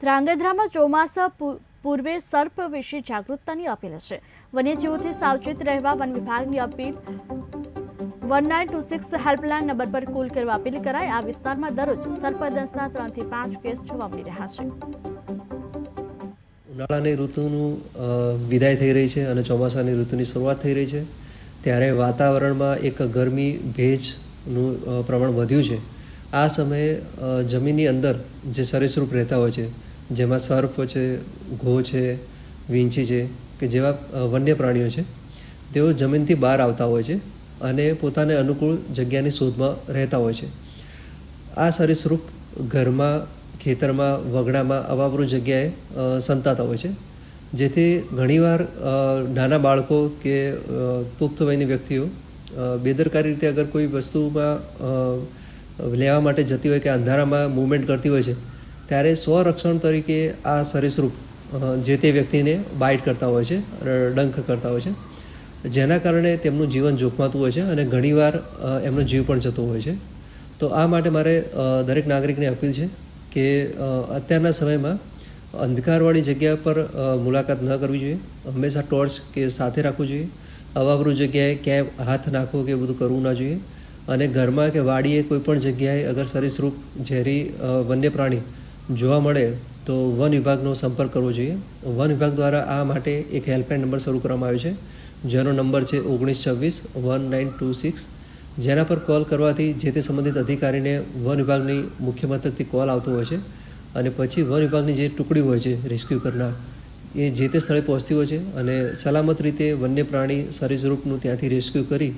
ધ્રાંગધ્રામાં ચોમાસા પૂર્વે સર્પ વિશે જાગૃતતાની અપીલ છે. વન્યજીવોથી સાવચેત રહેવા વન વિભાગની appeal. One nine two six helpline number પર કોલ કરવા અપીલ કરાય આ વિસ્તારમાં દરરોજ સર્પદંશના ત્રણથી પાંચ કેસ જોવા મળી રહ્યા છે. ઉનાળાની ઋતુનું વિદાય થઈ રહી છે અને ચોમાસાની ઋતુની શરૂઆત થઈ રહી છે. ત્યારે વાતાવરણમાં એક ગરમી ભેજનું પ્રમાણ વધ્યું છે. આ સમયે જમીનની અંદર જે સરીસૃપ રહેતા હોય છે, જેમાં સર્પ છે, ઘો છે, વીંછી છે, કે જેવા વન્ય પ્રાણીઓ છે, તેઓ જમીનથી બહાર આવતા હોય છે અને પોતાને અનુકૂળ જગ્યાની શોધમાં રહેતા હોય છે. આ સરીસૃપ ઘરમાં, ખેતરમાં, વગડામાં અવાપરું જગ્યાએ સંતાતા હોય છે, જેથી ઘણીવાર નાના બાળકો કે પુખ્ત વયની વ્યક્તિઓ બેદરકારી રીતે અગર કોઈ વસ્તુમાં લેવા માટે જતી હોય કે અંધારામાં મૂવમેન્ટ કરતી હોય છે, ત્યારે સ્વરક્ષણ તરીકે આ સરીસૃપ જે તે વ્યક્તિને બાઇટ કરતા હોય છે ડંખ કરતા હોય છે, જેના કારણે તેમનું જીવન જોખમાતું હોય છે અને ઘણીવાર એમનો જીવ પણ જતો હોય છે. તો આ માટે મારે દરેક નાગરિકને અપીલ છે કે અત્યારના સમયમાં અંધકારવાળી જગ્યા પર મુલાકાત ન કરવી જોઈએ. હંમેશા ટોર્ચ કે સાથે રાખવું જોઈએ. અવાબરૂ જગ્યાએ ક્યાંય હાથ નાખવો કે બધું કરવું ના જોઈએ. અને ઘરમાં કે વાડીએ કોઈ પણ જગ્યાએ અગર સરીસૃપ, ઝેરી વન્ય પ્રાણી જોવા મળે, તો વન વિભાગનો સંપર્ક કરવો જોઈએ. વન વિભાગ દ્વારા આ માટે એક હેલ્પલાઇન નંબર શરૂ કરવામાં આવ્યો છે, જેનો નંબર છે ઓગણીસ છવ્વીસ વન નાઇન ટુ સિક્સ. જેના પર કોલ કરવાથી જે તે સંબંધિત અધિકારીને વન વિભાગની મુખ્ય મથકથી કોલ આવતો હોય છે અને પછી વન વિભાગની જે ટુકડી હોય છે રેસ્ક્યુ કરનાર, એ જે તે સ્થળે પહોંચતી હોય છે અને સલામત રીતે વન્ય પ્રાણી સરીસૃપનું ત્યાંથી રેસ્ક્યુ કરી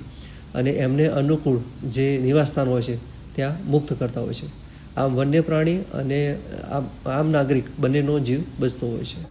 અને એમને અનુકૂળ જે નિવાસસ્થાન હોય છે, ત્યાં મુક્ત કરતા હોય છે. આમ વન્ય પ્રાણી અને આમ આમ નાગરિક બંનેનો જીવ બચતો હોય છે.